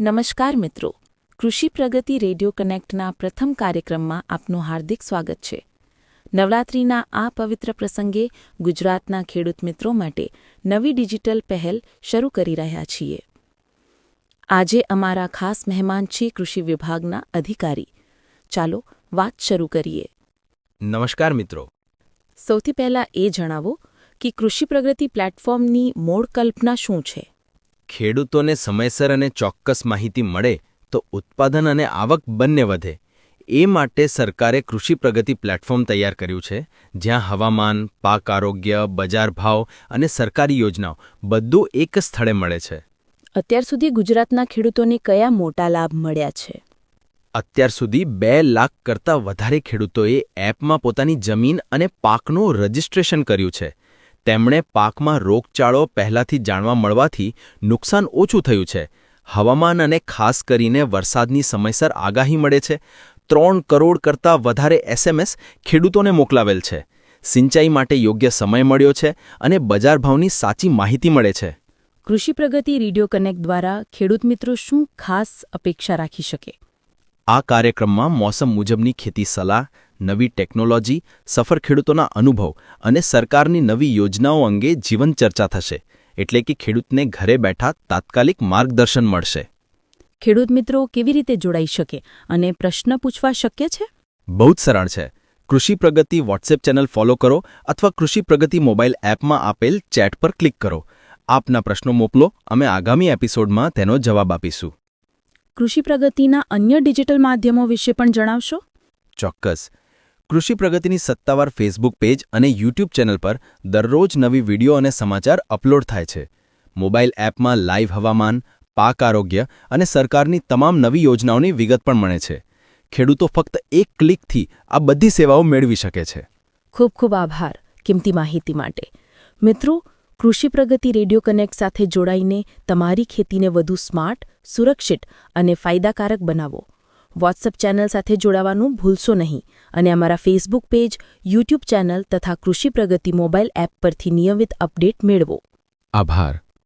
નમસ્કાર મિત્રો. કૃષિ પ્રગતિ રેડિયો કનેક્ટના પ્રથમ કાર્યક્રમમાં આપનું હાર્દિક સ્વાગત છે. નવરાત્રિના આ પવિત્ર પ્રસંગે ગુજરાતના ખેડૂત મિત્રો માટે નવી ડિજિટલ પહેલ શરૂ કરી રહ્યા છીએ. આજે અમારા ખાસ મહેમાન છે કૃષિ વિભાગના અધિકારી. ચાલો વાત શરૂ કરીએ. નમસ્કાર મિત્રો. સૌથી પહેલા એ જણાવો કે કૃષિ પ્રગતિ પ્લેટફોર્મની મૂળ કલ્પના શું છે? ખેડૂતોને સમયસર અને ચોક્કસ માહિતી મળે તો ઉત્પાદન અને આવક બંને વધે. એ માટે સરકારે કૃષિ પ્રગતિ પ્લેટફોર્મ તૈયાર કર્યું છે જ્યાં હવામાન પાક આરોગ્ય બજાર ભાવ અને સરકારી યોજનાઓ બધું એક સ્થળે મળે છે. અત્યાર સુધી ગુજરાતના ખેડૂતોને કયા મોટા લાભ મળ્યા છે? અત્યાર સુધી બે લાખ કરતાં વધારે ખેડૂતોએ એપમાં પોતાની જમીન અને પાકનું રજિસ્ટ્રેશન કર્યું છે. તેમણે પાકમાં રોગચાળો પહેલાથી જાણવા મળવાથી નુકસાન ઓછું થયું છે. હવામાન અને ખાસ કરીને વરસાદની સમયસર આગાહી મળે છે. ત્રણ કરોડ કરતાં વધારે એસએમએસ ખેડૂતોને મોકલાવેલ છે. સિંચાઈ માટે યોગ્ય સમય મળ્યો છે અને બજાર ભાવની સાચી માહિતી મળે છે. કૃષિ પ્રગતિ રેડિયો કનેક્ટ દ્વારા ખેડૂત મિત્રો શું ખાસ અપેક્ષા રાખી શકે? આ કાર્યક્રમમાં મોસમ મુજબની ખેતી સલાહ નવી ટેકનોલોજી સફર ખેડૂતોના અનુભવ અને સરકારની નવી યોજનાઓ અંગે જીવન ચર્ચા થશે એટલે કે ખેડૂતને ઘરે બેઠા તાત્કાલિક માર્ગદર્શન મળશે. ખેડૂત મિત્રો કેવી રીતે જોડાઈ શકે અને પ્રશ્ન પૂછવા શક્ય છે? બહુ જ સરળ છે. કૃષિ પ્રગતિ વોટ્સએપ ચેનલ ફોલો કરો અથવા કૃષિ પ્રગતિ મોબાઈલ એપમાં આપેલ ચેટ પર ક્લિક કરો. આપના પ્રશ્નો મોકલો અમે આગામી એપિસોડમાં તેનો જવાબ આપીશું. કૃષિ પ્રગતિના અન્ય ડિજિટલ માધ્યમો વિશે પણ જણાવશો? ચોક્કસ. કૃષિ પ્રગતિની સત્તાવાર ફેસબુક પેજ અને યુટ્યુબ ચેનલ પર દરરોજ નવી વીડિયો અને સમાચાર અપલોડ થાય છે. મોબાઈલ એપમાં લાઈવ હવામાન પાક આરોગ્ય અને સરકારની તમામ નવી યોજનાઓની વિગત પણ મળે છે. ખેડૂતો ફક્ત એક ક્લિકથી આ બધી સેવાઓ મેળવી શકે છે. ખૂબ ખૂબ આભાર કિંમતી માહિતી માટે. મિત્રો કૃષિ પ્રગતિ રેડિયો કનેક્ટ સાથે જોડાઈને તમારી ખેતીને વધુ સ્માર્ટ, સુરક્ષિત અને ફાયદાકારક બનાવો. વોટ્સઅપ ચેનલ સાથે જોડાવાનું ભૂલશો નહીં અને અમારા ફેસબુક પેજ યુટ્યુબ ચેનલ તથા કૃષિ પ્રગતિ મોબાઈલ એપ પરથી નિયમિત અપડેટ મેળવો. આભાર.